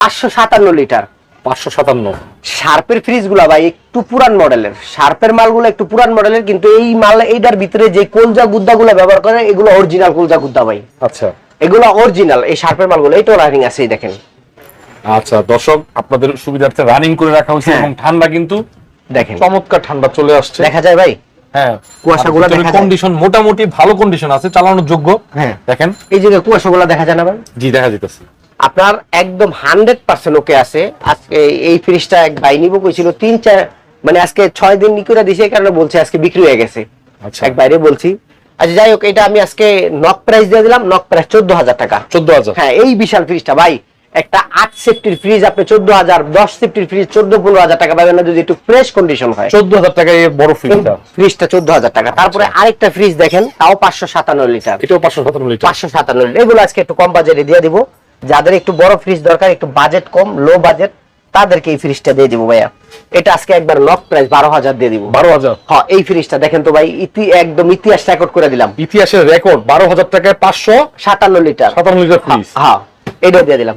পাঁচশো সাতান্ন লিটার। পাঁচশো সাতান্ন। শার্পের ফ্রিজগুলা ভাই একটু পুরান মডেলের। শার্পের মালগুলো একটু পুরান মডেলের কিন্তু এই মাল এইটার ভিতরে যে কলজা গুদ্দা গুলা ব্যবহার করে এগুলো অরিজিনাল কলজা গুদ্দা ভাই। আচ্ছা। এগুলো অরিজিনাল এই শার্পের মালগুলো এইটাও রানিং আছে এই দেখেন। আচ্ছা দর্শক আপনাদের সুবিধার্থে রানিং করে রাখা হয়েছে হ্যাঁ। এবং ঠান্ডা কিন্তু দেখেন। চমৎকার ঠান্ডা চলে আসছে। দেখা যায় ভাই? হ্যাঁ কুয়াশাগুলো দেখা কন্ডিশন মোটামুটি ভালো কন্ডিশন আছে চালানোর যোগ্য। হ্যাঁ। দেখেন। এই যে কুয়াশাগুলো দেখা যায় না ভাই? জি দেখা যেতেছে আপনার একদম হান্ড্রেড পার্সেন্ট ওকে আছে। আজকে এই ফ্রিজটা এক ভাই নিবো কইছিল তিন চার মানে আজকে ছয় দিন নিকুরা দিছে এই কারণে বলছে আজকে বিক্রি হয়ে গেছে। আচ্ছা। এক বাইরে বলছি আচ্ছা যাই হোক এটা আমি আজকে নক প্রাইস দিয়ে দিলাম নক প্রাইস চোদ্দ হাজার টাকা। চোদ্দ হাজার। হ্যাঁ এই বিশাল ফ্রিজটা ভাই একটা আট সেফটির ফ্রিজ আপনি চোদ্দ হাজার দশ সেফটির ফ্রিজ চোদ্দ পনেরো হাজার টাকা পাবেন না যদি একটু ফ্রেশ কন্ডিশন হয়। চোদ্দ হাজার এই বড় ফ্রিজটা ফ্রিজটা চোদ্দ হাজার টাকা। তারপরে আরেকটা ফ্রিজ দেখেন তাও পাঁচশো সাতান্ন লিটার। এটাও পাঁচশো সাতান্ন লিটার। পাঁচশো সাতান্ন লিটার। এগুলো আজকে একটু কম বাজারে দিয়ে দিব। যাদের একটু বড় ফ্রিজ দরকার একটু বাজেট কম লো বাজেট তাদেরকে এই ফ্রিজটা দিয়ে দিব ভাইয়া। এটা আজকে একবার লক প্রাইস বারো হাজার দিয়ে দিব। বারো হাজার? হ্যাঁ এই ফ্রিজটা দেখেন তো ভাই ইতি একদম ইতিহাস রেকর্ড করে দিলাম। ইতিহাসের রেকর্ড বারো হাজার টাকায় পাঁচশো সাতান্ন লিটার। সাতান্ন লিটার ফ্রিজ হ্যাঁ এটা দিয়ে দিলাম।